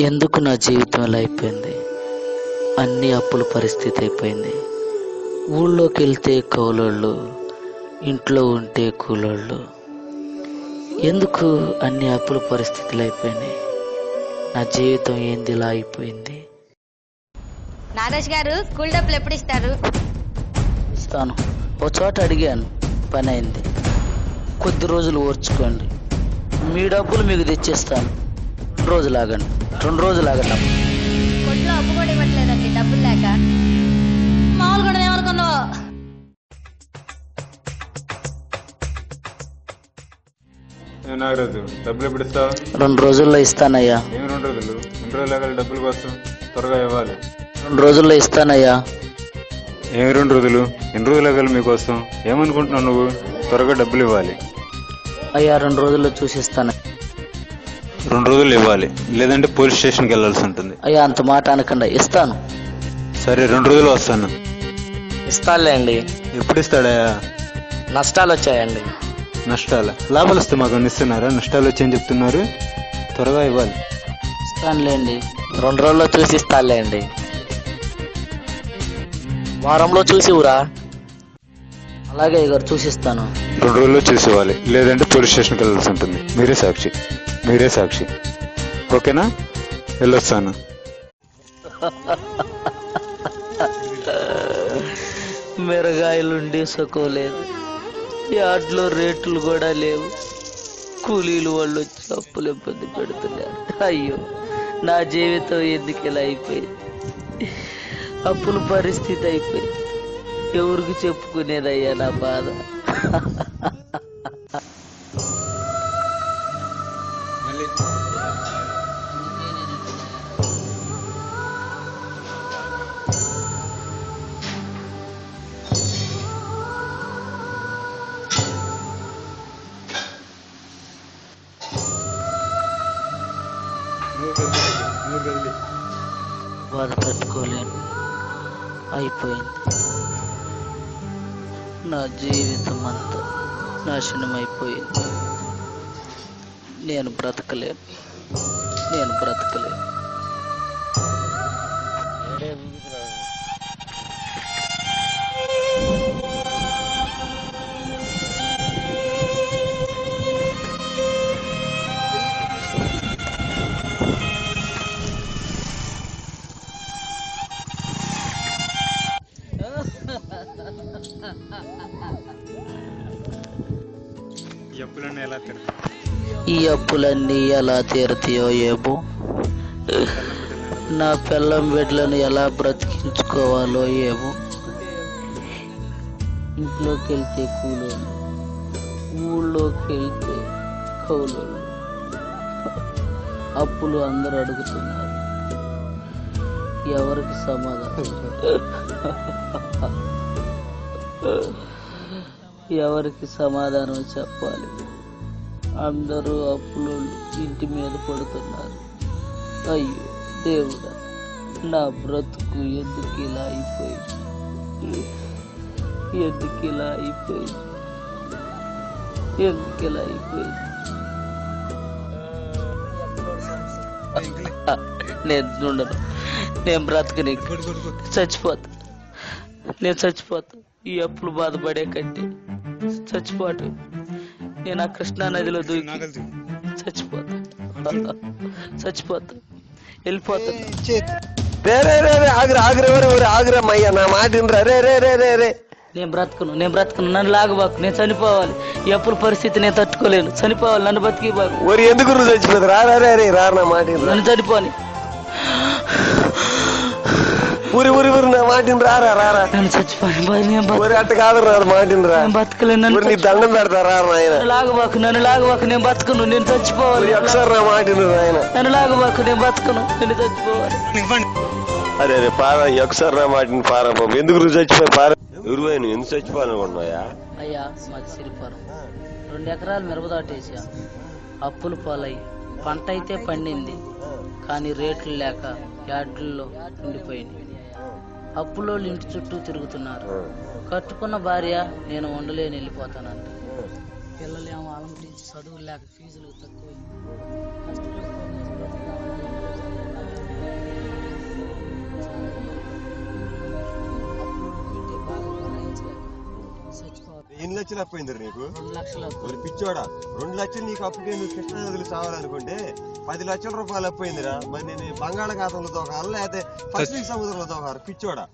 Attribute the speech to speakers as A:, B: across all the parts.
A: ఎందుకు నా జీవితం ఇలా అయిపోయింది? అన్ని అప్పుల పరిస్థితి అయిపోయింది. ఊళ్ళోకి వెళ్తే కౌలోళ్ళు ఇంట్లో ఉంటే కూలోళ్ళు. ఎందుకు అన్ని అప్పుల పరిస్థితులు అయిపోయినాయి? నా జీవితం ఏంది ఇలా అయిపోయింది?
B: నాగేష్ గారు స్కూల్ డబ్బులు ఎప్పుడు ఇస్తారు?
A: ఇస్తాను. ఒక చోట అడిగాను పని అయింది. కొద్ది రోజులు ఓర్చుకోండి. మీ డబ్బులు మీకు తెచ్చిస్తాను. రెండు రోజులు ఆగండి రెండు రోజులు ఆగండి అమ్మ.
B: కొట్లో అప్పు కూడా ఇవ్వట్లేదండి డబ్బులు లేక. మామూలు కూడా ఏమనుకున్నావు?
C: నాగరాజు డబ్బులు ఎప్పుడు ఇస్తావు?
A: రెండు రోజుల్లో ఇస్తానయ్యా.
C: ఏమి రెండు రోజులు? రెండు రోజులు ఆగాలి డబ్బుల కోసం త్వరగా ఇవ్వాలి.
A: రెండు రోజుల్లో ఇస్తానయ్యా.
C: ఏమి రెండు రోజులు? ఎన్ని రోజులు ఆగాలి మీకోసం? ఏమనుకుంటున్నావు నువ్వు? త్వరగా డబ్బులు ఇవ్వాలి.
A: అయ్యా రెండు రోజుల్లో చూసిస్తాను
C: రెండు రోజులు ఇవ్వాలి. లేదంటే పోలీస్ స్టేషన్కి వెళ్ళాల్సి ఉంటుంది.
A: అయ్యా అంత మాట అనకుండా. ఇస్తాను.
C: సరే రెండు రోజులు వస్తాను.
D: ఇస్తానులేండి.
C: ఎప్పుడు ఇస్తాడా
D: నష్టాలు వచ్చాయండి.
C: నష్టాలు. లాభాలు వస్తే మాకు ఇస్తున్నారా? నష్టాలు వచ్చాయని చెప్తున్నారు. త్వరగా ఇవ్వాలి.
A: ఇస్తానులేండి.
D: రెండు రోజుల్లో చూసి ఇస్తానులేండి. వారంలో చూసి ఊరా
A: అలాగే ఇక చూసిస్తాను
C: రెండు రోజుల్లో చూసి ఇవ్వాలి. లేదంటే పోలీస్ స్టేషన్కి వెళ్ళాల్సి ఉంటుంది. మీరే సాక్షి. మీరే సాక్షి. ఓకేనా? వెళ్ళొస్తాను.
A: మిరగాయలుండి సకోలేదు యార్డ్లో రేట్లు కూడా లేవు. కూలీలు వాళ్ళు వచ్చి అప్పులు ఇబ్బంది పెడుతున్నారు. అయ్యో నా జీవితం ఎందుకు ఇలా అయిపోయింది? అప్పుల పరిస్థితి అయిపోయింది. ఎవరికి చెప్పుకునేదయ్యా నా బాధ? బాధ తట్టుకోలేను అయిపోయింది. నా జీవితం అంతా నాశనం అయిపోయింది నేను బ్రతకలేను. నేను బ్రతకలేను. ఈ అప్పులన్నీ ఎలా తీరుతాయో? ఏమో? నా పిల్లం బిడ్డలను ఎలా బ్రతికించుకోవాలో ఏమో? ఇంట్లోకి వెళ్తే కూలోళ్ళు ఊళ్ళోకి వెళ్తే కౌలోళ్ళు. అప్పులు అందరూ అడుగుతున్నారు. ఎవరికి సమాధానం? ఎవరికి సమాధానం చెప్పాలి? అందరూ అప్పులు ఇంటి మీద పడుతున్నారు. అయ్యో దేవుడా నా బ్రతుకు ఎందుకు ఇలా అయిపోయింది? ఎందుకు ఇలా అయిపోయింది? ఎందుకు ఇలా అయిపోయింది? నేను ఉండను. నేను బ్రతకని చచ్చిపోతా. నేను చచ్చిపోతా. ఈ అప్పులు బాధపడే కంటే చచ్చిపోటు. నేను ఆ కృష్ణా నదిలో దూకి చచ్చిపోతా. చచ్చిపోతా. వెళ్ళిపోతాను
E: రే రే రే రే ఆగురా ఆగురా ఎవరు నా మాట రే రే రే రే రే.
A: నేను బ్రతకను నేను బ్రతకను నన్ను లాగబాకు నేను చనిపోవాలి. ఈ అప్పుల పరిస్థితి నేను తట్టుకోలేను. చనిపోవాలి నన్ను బతికి బాకు
E: ఎందుకు నువ్వు చచ్చిపోతుంది రా రా రే రే నా మాట
A: నన్ను చనిపోని.
E: ఊరి ఊరి ఊరి నా మాట వినరా రా రా రా
A: నన్ను చచ్చిపోని బాయ్ నేను బతక-
E: ఒరి అట్ట కాదు నా మాట వినరా
A: నేను బతకలేను నన్ను
E: నీ దండం పెడతా రా నాయన.
A: నన్ను లాగబాకు నన్ను లాగబాకు నేను బతకను నేను చచ్చిపోవాలి.
E: ఒకసారి నా మాట విను నాయన.
A: నన్ను లాగబాకు నేను బతకను నేను చచ్చిపోవాలి.
E: అరే అరే పారా ఒకసారి నా మాట విను పారా బాబు. ఎందుకు నువ్వు చచ్చిపోయి పారా? ఎవరు పోయి నువ్వు ఎందుకు చచ్చిపోవాలనుకున్నాయా
A: అయ్యా మాది సిరిపురం. రెండు ఎకరాలు మిరపదాటేసా అప్పులు పాలయ్యి పంట అయితే పండింది. కానీ రేట్లు లేక యార్డుల్లో ఉండిపోయింది అప్పులో ఇంటి చుట్టూ తిరుగుతున్నారు. కట్టుకున్న భార్య నేను ఉండలేని వెళ్ళిపోతానంట. పిల్లలేమో అలంకరించి చదువులు లేక ఫీజులు తక్కువ
E: ఎన్ని లక్షలు అప్పయింది నీకు. మరి పిచ్చోడా రెండు లక్షలు నీకు అప్పుకే నువ్వు కృష్ణా నదిలో చావాలనుకుంటే పది లక్షల రూపాయలు అప్పయిందిరా మరి నేను బంగాళాఖాతంలో దోకాలి లేకపోతే పసిఫిక్ సముద్రంలో దోకాలి పిచ్చోడా.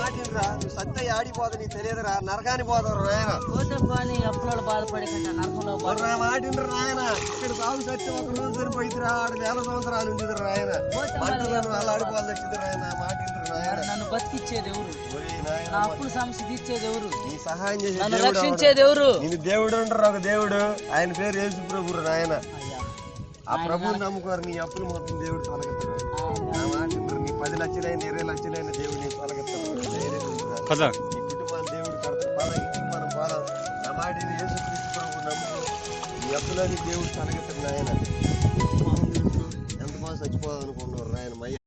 A: అప్పుల బాధ కట్టుకోలేక చచ్చిపోవాలి. ఉన్న అప్పు.
E: ఓరే ఆగురా నువ్వు సత్య ఆడిపోదు నీకు తెలియదురా భయ్య నా మాటిరా నువ్వు సత్య ఆడిపోదు నీకు తెలియదురా నరకాని పోతారు నాయన.
A: పోతే పోనీ అప్పుల బాధపడే కంటే నరకంలో బాధ
E: మరి నా మాటిండ్రు నాయన ఇక్కడ సాగు సత్యం ఒక రోజు సరిపోయిద్దిరా ఆడు వేల సంవత్సరాలు ఉండిద్రు నాయన.
A: పోతే మరి.
E: మంటలను అలా ఆడిపోవాలి వచ్చింది నాయన మాటిండ్రు నాయన.
A: మరి నన్ను బతికిచ్చేది ఎవరు
E: ఒరేయ్ నాయన
A: నా అప్పుల సమస్య తీర్చేది ఎవరు
E: నీ సహాయం చేసే
A: నన్ను
E: దేవుడు
A: రక్షించేది ఎవరు
E: నేను దేవుడు అంటారు ఒక దేవుడు. ఆయన పేరు యేసు ప్రభు నాయన.
A: అయ్యా.
E: ఆ ప్రభుని నమ్ముకోరు నీ అప్పులు మొత్తం దేవుడు నా వినరు. నీ పది లక్షలైన ఇరవై లక్షలైన దేవుడు
C: పద
E: ఈ కుటుంబాన్ని దేవుడు కడతాడు పద ఇంటికి మనం పోదాం నా యేసు క్రీస్తు ప్రభు నమ్ముకో అప్పులని దేవుడు నాయన. ఎంత బాగా నాయన? మయ్య.